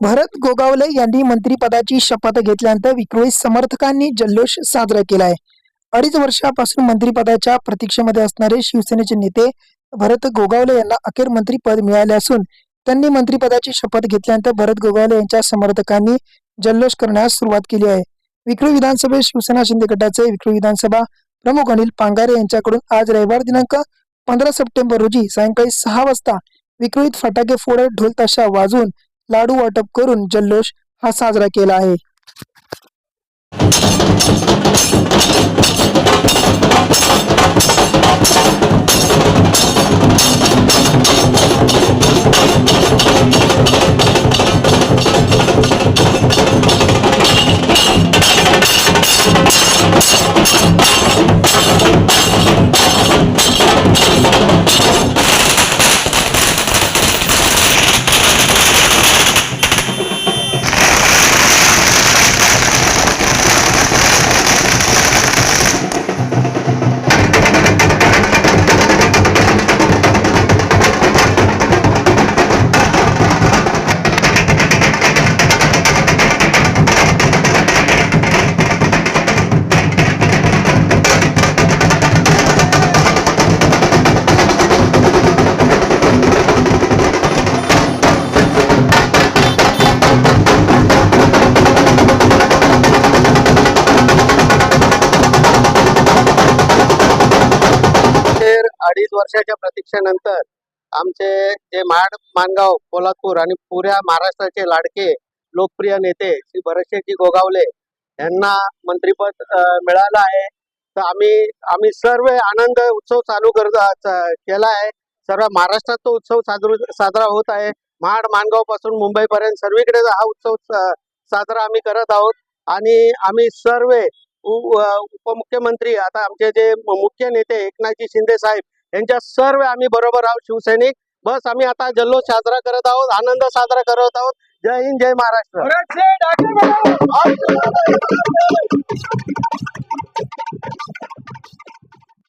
भरत गोगावले यांनी मंत्रिपदाची शपथ घेतल्यानंतर विक्रोळी समर्थकांनी जल्लोष साजरा केला आहे अडीच वर्षापासून मंत्रिपदाच्या प्रतीक्षेमध्ये असणारे शिवसेनेचे नेते भरत गोगावले यांना अखेर मंत्रिपद मिळाले असून त्यांनी मंत्रिपदाची शपथ घेतल्यानंतर भरत गोगावले यांच्या समर्थकांनी जल्लोष करण्यास सुरुवात केली आहे. विक्रोळी विधानसभेत शिवसेना शिंदे गटाचे विक्रोळी विधानसभा प्रमुख अनिल पांगारे यांच्याकडून आज रविवार दिनांक पंधरा सप्टेंबर रोजी सायंकाळी सहा वाजता विक्रोळीत फटाके फोडत ढोल ताशा वाजवून लाडू वाटप करून जल्लोष हा साजरा केला आहे. you वर्षाच्या प्रतीक्षेनंतर आमचे जे महाड मानगाव कोल्हापूर आणि पुऱ्या महाराष्ट्राचे लाडके लोकप्रिय नेते श्री भरतशेठजी गोगावले यांना मंत्रीपद मिळालं आहे. तर आम्ही आम्ही सर्व आनंद उत्सव चालू करत केला आहे. सर्व महाराष्ट्रात तो उत्सव साजरू साजरा होत आहे. महाड मानगावपासून मुंबईपर्यंत सर्वीकडे हा उत्सव साजरा आम्ही करत आहोत. आणि आम्ही सर्व उपमुख्यमंत्री आता आमचे जे मुख्य नेते एकनाथजी शिंदे साहेब यांच्या सर्व आम्ही बरोबर आहोत शिवसैनिक. बस आम्ही आता जल्लोष साजरा करत आहोत आनंद साजरा करत आहोत. जय हिंद जय महाराष्ट्र.